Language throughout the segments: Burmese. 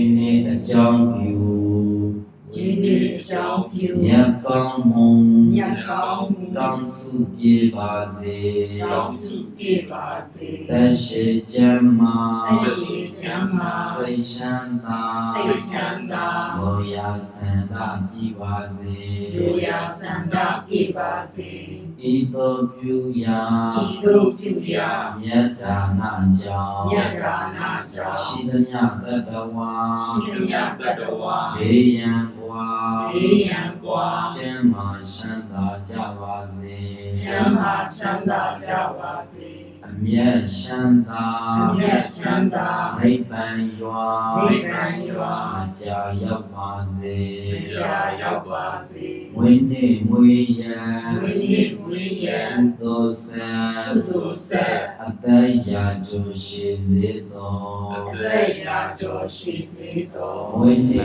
င်းနေအကြောင်းပြုဝိနည်းအကြောင်းပြုမြတ်ကောင်းမွန်မြတ်ကောင်းမှုတောင်းစုပြေပါစေတောင်းစုပြပါစေသက်ရှိကျမ်းမာသက်ရှိချမ်းသာစိတ်ချမ်းသာစိတ်ချမ်းသာမောယာဆန္ဒပြပါစေလူရာစံဒပြပါစေ ဤသို့ပြုရာဤသို့ပြုရာမြတ်ဒါနကြောင့်မြတ်ဒါနာကြောင့်ရှိသမျှတတ္တဝါရှိသမျှတတ္တဝါဘေးရန်ကွာဘေးရန်ကွာကျမ်းမာချမ်းသာကြပါစေချမ်းသာချမ်းသာကြပါစေအ မျက်ချမ်းသာအမြတ်ချမ်းသာနိဗ္ဗာန်ရွာနိဗ္ဗာန်ရွာအကြာရောက်ပါစေကြာရောက်ပါစေဝိနေမွေရန်ဝိနည်းဝိယံကုသိုလ်ဆံကုသိုလ်ဆက်အသက်ရာကျိုးရှိစေသောအသက်ရာကျော်ရှိစေသောဝိနေ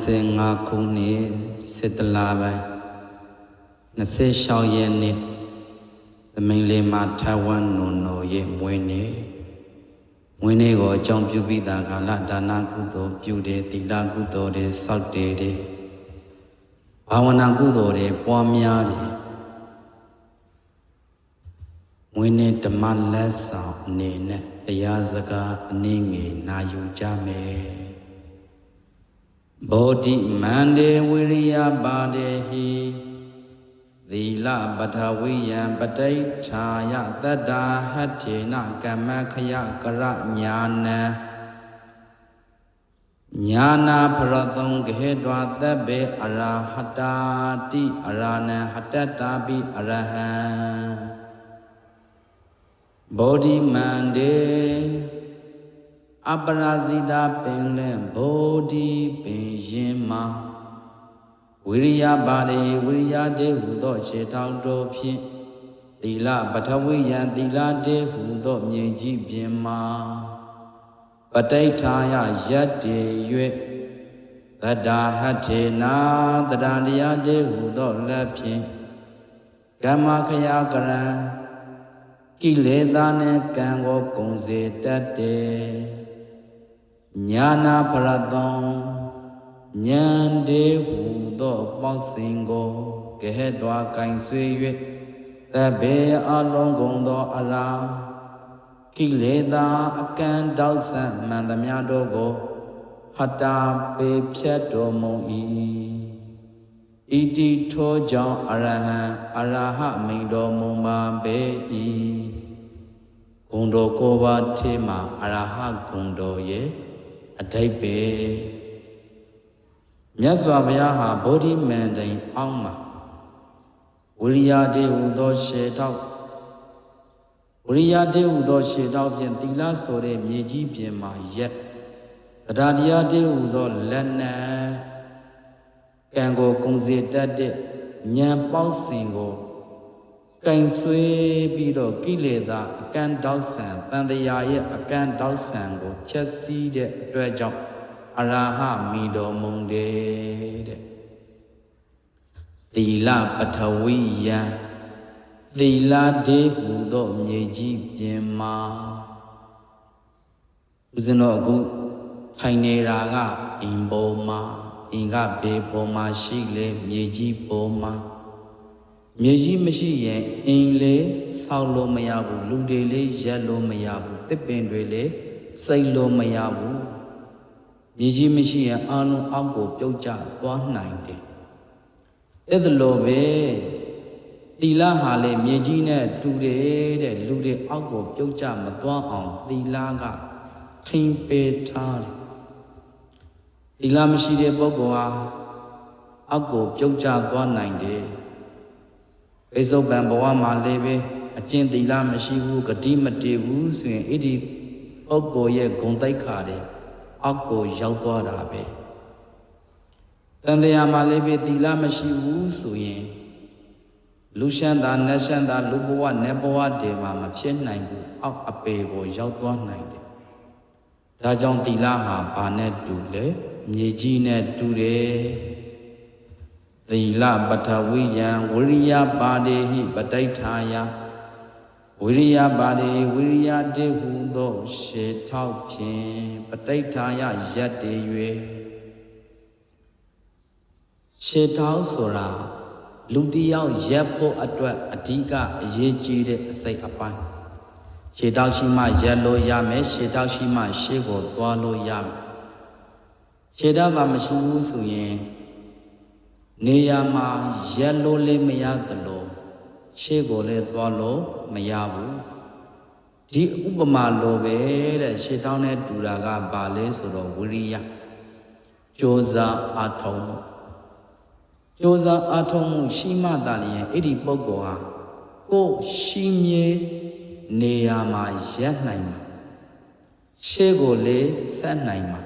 2025ခုနှစ်စစ်တလပိုင်း26ရက်နေ့ သမင်လေးမှာထဝမ်နုံနိုရဲ့မွေးနေ့မွေးနေ့ကိုအကြောင်းပြုပြီးသားကာလဒါနကုသိုလ်ပြုတယ်တိလကုသိုလ်တွေစောက်တယ်တယ်ဘာဝနာကုသိုလ်တွေပွားများတယ်မွေးနေ့ဓမ္မလက်ဆောင်အနေနဲ့တရားစကားအနည်းငယ်နာယူကြမယ်ဘောဓိမန္တေဝိရိယပါတေဟိ သီလပထဝိယံပဋိဋ္ဌာယတတ္တာဟတ္ထေနကမ္မခယကရညာနံညာနာဖရတုံဂဟေတွာသဗ္ဗေအရဟတာတိအရဏံဟတတ္တာပိအရဟံဘောဓိမန္တေအပရာဇိတာပင်လဲဗောဓိပင်ရင်မှာ ဝိရိယပါရေဝိရိယတေဟုသောခြေထောက်တော်ဖြင့်သီလပထဝိယံသီလတေဟုသောမြေကြီးပြင်မှာပဋိဋ္ဌာယယတ္တေ၍တတ္တာဟတ္ထေနာတတ္တတရားတေဟုသောလက်ဖြင့်ကမ္မခယကရံကိလေသာနှင့်ကံကိုကုံစေတတ်တယ်ညာနာဖရတော ဉာဏ်တေဟုသောပေါင်းစင်ကိုကဲ့တွာကင်ဆွေ၍တဘေအလုံးကုန်သောအလားကိလေသာအကံတောက်ဆံမှန်သမျှတို့ကိုဟတာပေဖြတ်တော်မူ၏ဣတိထိုကြောင့်အရဟံအရဟမိန်တော်မူပါပေ၏ဂုံတော်ကိုပါထေမှာအရဟဂုံတော်ရဲ့အတိတ်ပဲ မြတ်စွာဘုရားဟာဗောဓိမန္တိန်အောင်းမှာဝိရိယတေဟူသောရှေတောက်ဝိရိယတေဟူသောရှေတောက်ဖြင့်သီလဆိုတဲ့မြေကြီးပြင်မှာရက်တရားတရားတေဟူသောလက်နံကံကိုကုံစေတတ်တဲ့ဉာဏ်ပေါင်းစင်ကိုကင်ဆွေးပြီးတော့ကိလေသာအကန့်တောက်ဆံတန်တရာရဲ့အကန့်တောက်ဆံကိုဖြည့်ဆည်းတဲ့အတွက်ကြောင့် အရဟမိတော်မူတယ်တဲ့သီလပထဝီယံသီလဒေဟုသောမြေကြီးပြင်မှာဦးဇင်းတော်အခုထိုင်နေတာကအင်ပေါ်မှာအင်ကဘေပေါ်မှာရှိလေမြေကြီးပေါ်မှာမြေကြီးမရှိရင်အင်းလေးဆောက်လို့မရဘူးလူတွေလေးရက်လို့မရဘူးတစ်ပင်တွေလေးစိတ်လို့မရဘူး မြေကြီးမရှိရင်အာလုံးအောက်ကိုပြုတ်ကျသွားနိုင်တယ်အဲ့ဒါလိုပဲသီလဟာလေမြေကြီးနဲ့တူတယ်တဲ့လူတွေအောက်ကိုပြုတ်ကျမသွားအောင်သီလကထိမ့်ပေထားတယ်သီလမရှိတဲ့ပုဂ္ဂိုလ်ဟာအောက်ကိုပြုတ်ကျသွားနိုင်တယ်ပိဿုပံဘဝမှာလည်းပဲအကျင့်သီလမရှိဘူးဂတိမတည်ဘူးဆိုရင်အဲ့ဒီပုဂ္ဂိုလ်ရဲ့ဂုဏ်တိုက်ခါတွေ အောက်ကိုရောက်သွားတာပဲတန်တရားမှာလည်းပဲသီလမရှိဘူးဆိုရင်လူရှမ်းသာနတ်ရှမ်းသာလူဘဝနတ်ဘဝတွေမှာမဖြစ်နိုင်ဘူးအောက်အပေကိုရောက်သွားနိုင်တယ်ဒါကြောင့်သီလဟာဘာနဲ့တူလဲမြေကြီးနဲ့တူတယ်သီလပထဝိယံဝိရိယပါဒေဟိပဋိဋ္ဌာယ ဝိရိယပါတိဝိရိယတေဟုသောရှေထောက်ဖြင့်ပဋိဋ္ဌာယရက်တည်၍ရှေထောက်ဆိုတာလူတစ်ယောက်ရက်ဖို့အတွက်အဓိကအရေးကြီးတဲ့အစိတ်အပိုင်းရှေထောက်ရှိမှရက်လို့ရမယ်ရှေထောက်ရှိမှရှေ့ကိုသွားလို့ရမယ်ရှေထောက်မှမရှိဘူးဆိုရင်နေရာမှာရက်လို့လည်းမရသလို ရှေ့ကိုလည်းသွားလို့မရဘူးဒီဥပမာလိုပဲတဲ့ရှေထောက်နဲ့တူတာကဘာလဲဆိုတော့ဝိရိယကြိုးစားအထောက်မှုကြိုးစားအထောက်မှုရှိမှသာလျှင်အဲ့ဒီပုဂ္ဂိုလ်ဟာကိုယ်ရှိမြေနေရာမှာရပ်နိုင်မှာရှေ့ကိုလည်းဆက်နိုင်မှာ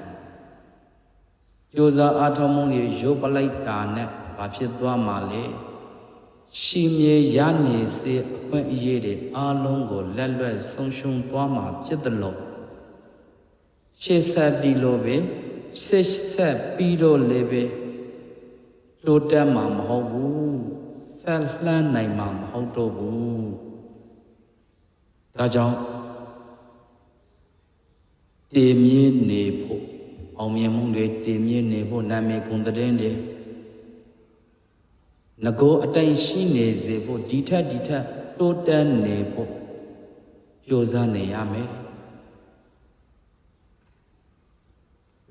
ကြိုးစားအထောက်မှုတွေရုပ်ပလိုက်တာနဲ့ဘာဖြစ်သွားမှာလဲ ရှိမြေရနေစေအခွင့်အရေးတွေအလုံးကိုလက်လွတ်ဆုံးရှုံးသွားမှာဖြစ်တယ်လို့ရှေ့ဆက်ပြီးလို့ပဲရှေ့ဆက်ပြီးတော့လည်းပဲတိုးတက်မှာမဟုတ်ဘူးဆက်လှမ်းနိုင်မှာမဟုတ်တော့ဘူးဒါကြောင့်တည်မြဲနေဖို့အောင်မြင်မှုတွေတည်မြဲနေဖို့နာမည်ဂုဏ်သတင်းတွေ ငကိုအတိုင်ရှိနေစေဖို့ဒီထက်ဒီထက်တိုးတက်နေဖို့ကြိုးစားနေရမယ်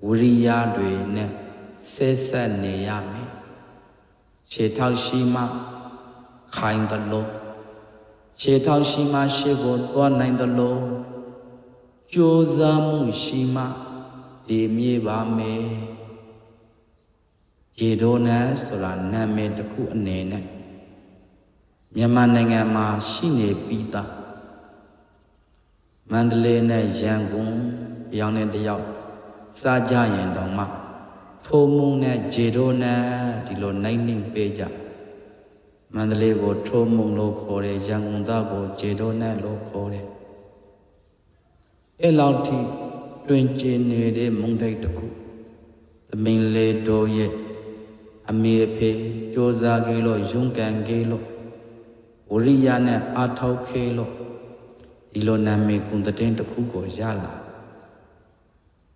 ဝိရိယတွေနဲ့ဆက်ဆက်နေရမယ်ခြေထောက်ရှိမှခိုင်တယ်လို့ခြေထောက်ရှိမှရှေ့ကိုသွားနိုင်တယ်လို့ကြိုးစားမှုရှိမှဒီမြေပါမယ် ရေဒိုနန်ဆိုတာနာမည်တစ်ခုအနေနဲ့မြန်မာနိုင်ငံမှာရှိနေပြီးသားမန္တလေးနဲ့ရန်ကုန်ပြောင်းတဲ့တယောက်စားကြရင်တော့မှထိုးမှုနဲ့ဂျေဒိုနန်ဒီလိုနိုင်နှင်းပေးကြမန္တလေးကိုထိုးမှုလို့ခေါ်တယ်ရန်ကုန်သားကိုဂျေဒိုနန်လို့ခေါ်တယ်အဲ့လောက်ထိတွင်ကျင်နေတဲ့မုံတိုက်တစ်ခုသမင်လေးတို့ရဲ့ အမေအဖေစ조사ခဲ့လို့ယုံကန်ခဲ့လို့ဝရိယနဲ့အာထောက်ခဲ့လို့ဒီလိုနာမည်ကုံတဲ့တစ်ခုကိုရလာ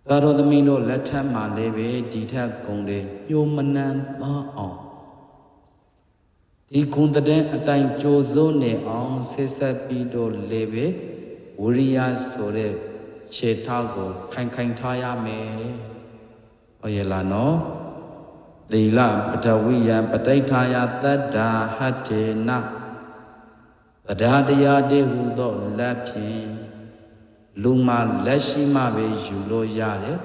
သာတော်သမီးတို့လက်ထက်မှာလည်းပဲဒီထက်ဂုံတွေညှိုးမနှံပါအောင်ဒီဂုံတဲ့အတိုင်းကြိုးစိုးနေအောင်ဆက်ဆက်ပြီးတော့လည်းပဲဝရိယဆိုတဲ့ခြေထောက်ကိုခိုင်ခိုင်ထားရမယ်ဟုတ်ရဲ့လားနော် သီလပထဝီယံပဋိဋ္ဌာယတတ္တာဟတ္ထေနတရားတရားတည်းဟူသောလက်ဖြင့်လူမှလက်ရှိမှပဲယူလို့ရတယ်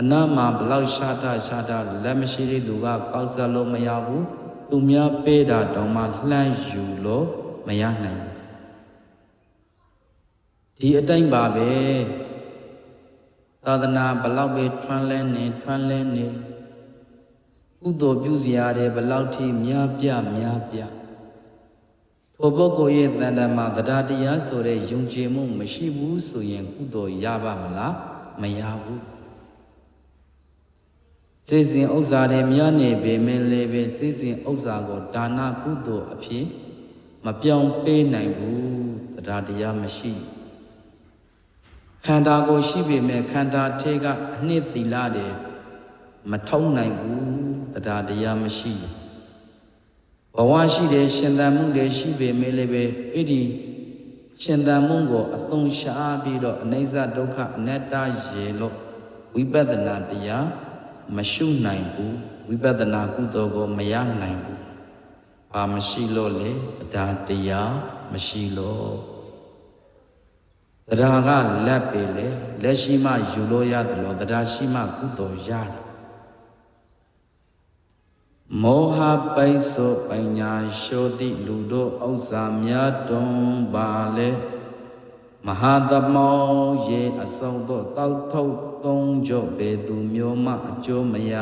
အနာမှာဘလောက်ရှားတာရှားတာလက်မရှိတဲ့လူကကောက်ဆက်လို့မရဘူးသူများပေးတာတောင်မှလှမ်းယူလို့မရနိုင်ဘူးဒီအတိုင်းပါပဲသာသနာဘလောက်ပဲထွန်းလဲနေထွန်းလဲနေ ကုသိုလ်ပြုစရာတွေဘလောက်ထိများပြများပြထိုပုဂ္ဂိုလ်ရဲ့တန်တမှာတရားတရားဆိုတဲ့ယုံကြည်မှုမရှိဘူးဆိုရင်ကုသိုလ်ရပါမလားမရဘူးစိတ်စဉ်ဥစ္စာတွေများနေပေမဲ့လည်းပဲစိတ်စဉ်ဥစ္စာကိုဒါနကုသိုလ်အဖြစ်မပြောင်းပေးနိုင်ဘူးတရားတရားမရှိခန္ဓာကိုရှိပေမဲ့ခန္ဓာထဲကအနှစ်သီလတွေမထုံနိုင်ဘူး တရားတရားမရှိဘဝရှိတယ်ရှင်သန်မှုတွေရှိပေမဲ့လည်းပဲအဲ့ဒီရှင်သန်မှုကိုအသုံးရှားပြီးတော့အနိစ္စဒုက္ခအနတ္တရေလို့ဝိပဿနာတရားမရှုနိုင်ဘူးဝိပဿနာကုသိုလ်ကိုမရနိုင်ဘူးဘာမရှိလို့လဲတရားတရားမရှိလို့တရားကလက်ပေလေလက်ရှိမှယူလို့ရတယ်လို့တရားရှိမှကုသိုလ်ရတယ် မောဟပိုက်စောပညာရှောတိလူတို့ဥစ္စာများတွန်းပါလေမဟာသမောရေအစုံသောတောက်ထုတ်သုံးကြော့ပေသူမျိုးမအကျိုးမရ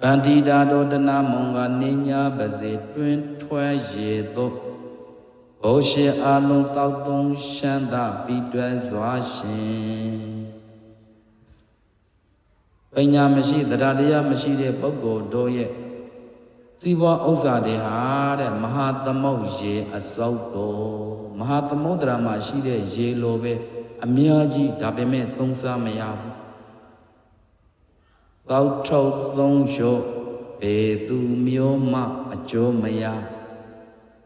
ဗန္တိတာတော်တနာမုံကနေညာပါစေတွင်ထွဲရေသို့ဘောရှိအလုံးတောက်သုံးရှမ်းသာပြီးတွဲစွာရှင် ပညာမရှိတရားတရားမရှိတဲ့ပုဂ္ဂိုလ်တို့ရဲ့စီးပွားဥစ္စာတွေဟာတဲ့မဟာသမုတ်ရေအစုပ်တော်မဟာသမုဒ္ဒရာမှာရှိတဲ့ရေလိုပဲအများကြီးဒါပေမဲ့သုံးစားမရဘူးတောက်ထုတ်သုံးရောဘေသူမျိုးမှအကျိုးမရ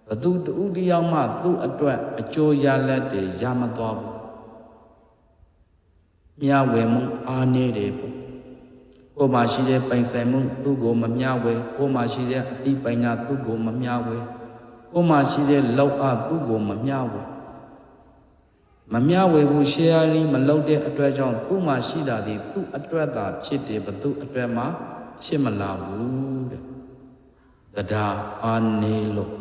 ဘသူတူတယောက်မှသူ့အတွက်အကျိုးရလက်တွေရမသွားဘူးမြဝယ်မှုအားနေတယ်ပေါ့ ကိုယ်မှာရှိတဲ့ပိုင်ဆိုင်မှုသူ့ကိုမမျှဝဲကိုယ်မှာရှိတဲ့အသိပညာသူ့ကိုမမျှဝဲကိုယ်မှာရှိတဲ့လောက်အသူ့ကိုမမျှဝဲမမျှဝေဘူး sharing မလုပ်တဲ့အတွက်ကြောင့်သူ့မှာရှိတာဒီသူ့အတွက်သာဖြစ်တယ်ဘသူအတွက်မှဖြစ်မလာဘူးတဲ့တရားအာနေလို့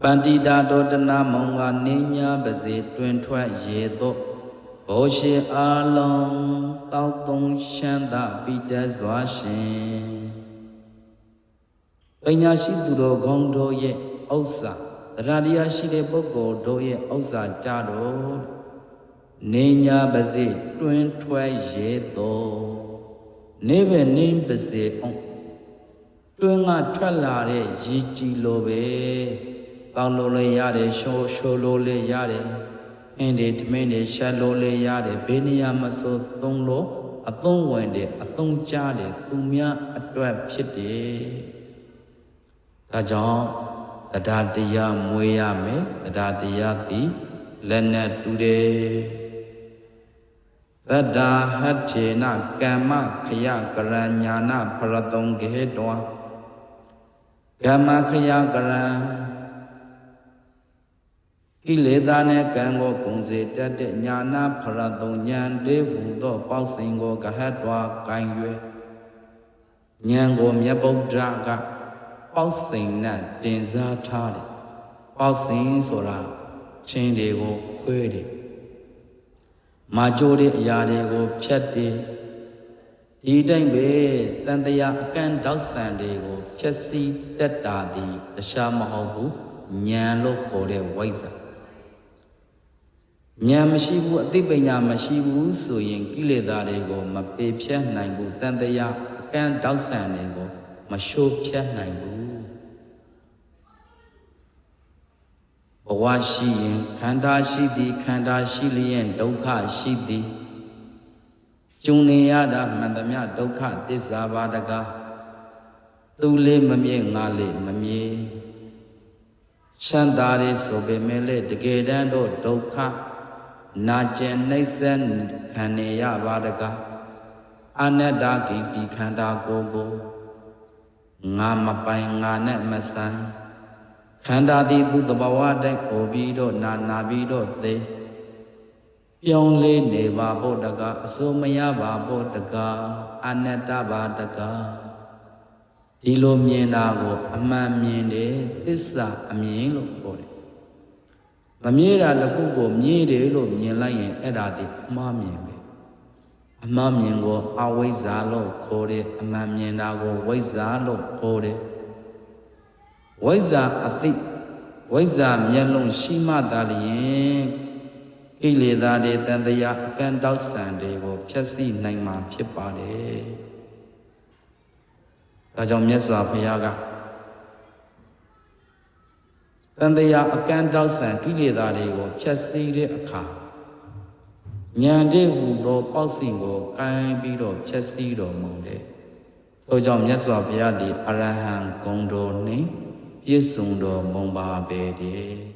ပန္တိတာတောတနာမောင်ကနေညာပါစေတွင်ထွက်ရေတော့ ဘောရှိအာလုံးတောက်သုံးရှမ်းသာပိတစွာရှင်ပညာရှိသူတော်ကောင်းတို့ရဲ့ဥစ္စာတရားတရားရှိတဲ့ပုဂ္ဂိုလ်တို့ရဲ့ဥစ္စာကြတော့နေညာပါစေတွင်ထွက်ရေတော့နေပဲနေပါစေအောင်တွင်ကထွက်လာတဲ့ရည်ကြည်လိုပဲတောင်းလို့လည်းရတယ်ရှိုးရှိုးလို့လည်းရတယ် အင်းဒီတမင်းတွေရှက်လို့လည်းရတယ်ဘေးနေရာမဆိုသုံးလို့အသုံးဝင်တယ်အသုံးကြတယ်သူများအတွက်ဖြစ်တယ်ဒါကြောင့်တရားတရားမွေးရမယ်တရားတရားသည်လက်နဲ့တူတယ်သတ္တာဟတ္ထေနကမ္မခယကရဏညာနာဖရတုံကေတောကမ္မခယကရဏ ကိလေသာနဲ့ကံကိုဂုံစေတတ်တဲ့ညာနာဖရတုံဉာဏ်တေဟုသောပေါက်စဉ်ကိုကဟတ်တော်ကိုင်ရွယ်ဉာဏ်ကိုမြတ်ဗုဒ္ဓကပေါက်စိန်နဲ့တင်စားထားတယ်ပေါက်စိန်ဆိုတာချင်းတွေကိုခွဲတယ်မာကြိုးတဲ့အရာတွေကိုဖြတ်တယ်ဒီတိုင်းပဲတန်တရားအကန့်တောက်ဆန်တွေကိုဖြည့်ဆည်းတက်တာသည်တခြားမဟုတ်ဘူးဉာဏ်လို့ခေါ်တဲ့ဝိဇ္ဇာ ဉာဏ်မရှိဘူးအသိပညာမရှိဘူးဆိုရင်ကိလေသာတွေကို မပေဖြတ်နိုင်ဘူးတန်တရားအကန့်တောက်ဆန်တွေကိုမရှိုးဖြတ်နိုင်ဘူးဘဝရှိရင်ခန္ဓာရှိသည်ခန္ဓာရှိလျင်ဒုက္ခရှိသည်ကျုံနေရတာမှန်သမျှဒုက္ခသစ္စာပါတကားသူလေးမမြဲငါလေးမမြဲချမ်းသာရေးဆိုပေမဲ့လေတကယ်တမ်းတော့ဒုက္ခ နာကျင်နှိမ့်ဆက်ခံနေရပါတကားအနတ္တဂိတိခန္ဓာကိုယ်ကိုငါမပိုင်ငါနဲ့မဆိုင်ခန္ဓာသည်သူတဘာဝတိုင်းဩပြီးတော့နာနာပြီးတော့သေပြောင်းလဲနေပါဖို့တကားအစိုးမရပါဖို့တကားအနတ္တပါတကားဒီလိုမြင်တာကို အမှန်မြင်တယ်သစ္စာအမြင်လို့ပြောတယ် မမြဲတာတစ်ခုကိုမြည်တယ်လို့မြင်လိုက်ရင်အဲ့ဒါဒီအမှားမြင်ပဲအမှားမြင်ကိုအဝိဇ္ဇာလို့ခေါ်တယ်အမှန်မြင်တာကိုဝိဇ္ဇာလို့ခေါ်တယ်ဝိဇ္ဇာအသိဝိဇ္ဇာမျက်လုံးရှိမှသာလျင်ကိလေသာတွေတန်တရားအကန့်တောက်ဆန်တွေကိုဖျက်ဆီးနိုင်မှာဖြစ်ပါတယ်။ဒါကြောင့်မြတ်စွာဘုရားက တန်တရားအကန့်တောက်ဆန်ကိလေသာတွေကိုဖျက်ဆီးတဲ့အခါဉာဏ်တည်းဟူသောပေါက်စဉ်ကိုကိုင်းပြီးတော့ဖျက်ဆီးတော်မူတယ်။ထို့ကြောင့်မြတ်စွာဘုရားသည်အရဟံဂုံတော်နှင့်ပြည့်စုံတော်မူပါပေတည်း